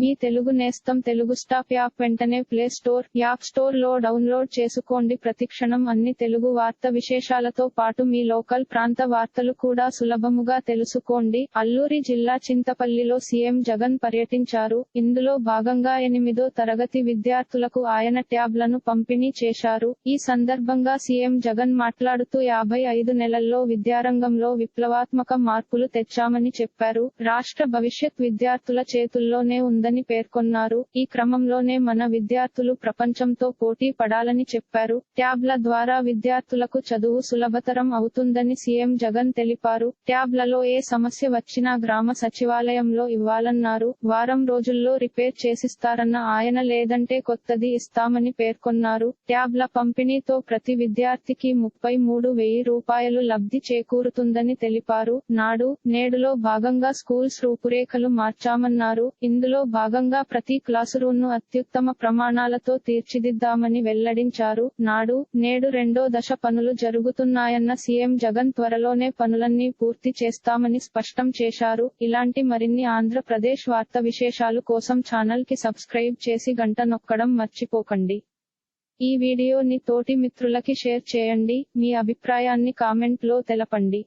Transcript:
మీ తెలుగు నేస్తం Telugu stop app వెంటనే play store app స్టోర్లో డౌన్లోడ్ చేసుకోండి. ప్రతిక్షణం అన్ని తెలుగు వార్త విశేషాలతో పాటు మీ లోకల్ ప్రాంత వార్తలు కూడా సులభముగా తెలుసుకోండి. అల్లూరి జిల్లా చింతపల్లిలో సీఎం జగన్ పర్యటించారు. ఇందులో భాగంగా ఎనిమిదో తరగతి విద్యార్థులకు ఆయన ట్యాబ్లను పంపిణీ చేశారు. ఈ సందర్భంగా సీఎం జగన్ మాట్లాడుతూ యాభై ఐదు నెలల్లో విద్యారంగంలో విప్లవాత్మక మార్పులు తెచ్చామని చెప్పారు. రాష్ట్ర భవిష్యత్ విద్యార్థుల చేతుల్లోనే ఉందని పేర్కొన్నారు. ఈ క్రమంలోనే మన విద్యార్థులు ప్రపంచంతో పోటీ పడాలని చెప్పారు. ట్యాబ్ల ద్వారా విద్యార్థులకు చదువు సులభతరం అవుతుందని సీఎం జగన్ తెలిపారు. ట్యాబ్లలో ఏ సమస్య వచ్చినా గ్రామ సచివాలయంలో ఇవ్వాలన్నారు. వారం రోజుల్లో రిపేర్ చేసిస్తారన్న ఆయన లేదంటే కొత్తది ఇస్తామని పేర్కొన్నారు. ట్యాబ్ల పంపిణీతో ప్రతి విద్యార్థికి ముప్పై మూడు వెయ్యి రూపాయలు లబ్ధి చేకూరుతుందని తెలిపారు. నాడు నేడులో భాగంగా స్కూల్స్ రూపురేఖలు మార్చామన్నారు. ఇందులో భాగంగా ప్రతి క్లాసు రూమ్ను అత్యుత్తమ ప్రమాణాలతో తీర్చిదిద్దామని వెల్లడించారు. నాడు నేడు రెండో దశ పనులు జరుగుతున్నాయన్న సీఎం జగన్ త్వరలోనే పనులన్నీ పూర్తి చేస్తామని స్పష్టం చేశారు. ఇలాంటి మరిన్ని ఆంధ్రప్రదేశ్ వార్త విశేషాలు కోసం ఛానల్కి సబ్స్క్రైబ్ చేసి గంట నొక్కడం మర్చిపోకండి. ఈ వీడియోని తోటి మిత్రులకి షేర్ చేయండి. మీ అభిప్రాయాన్ని కామెంట్లో తెలపండి.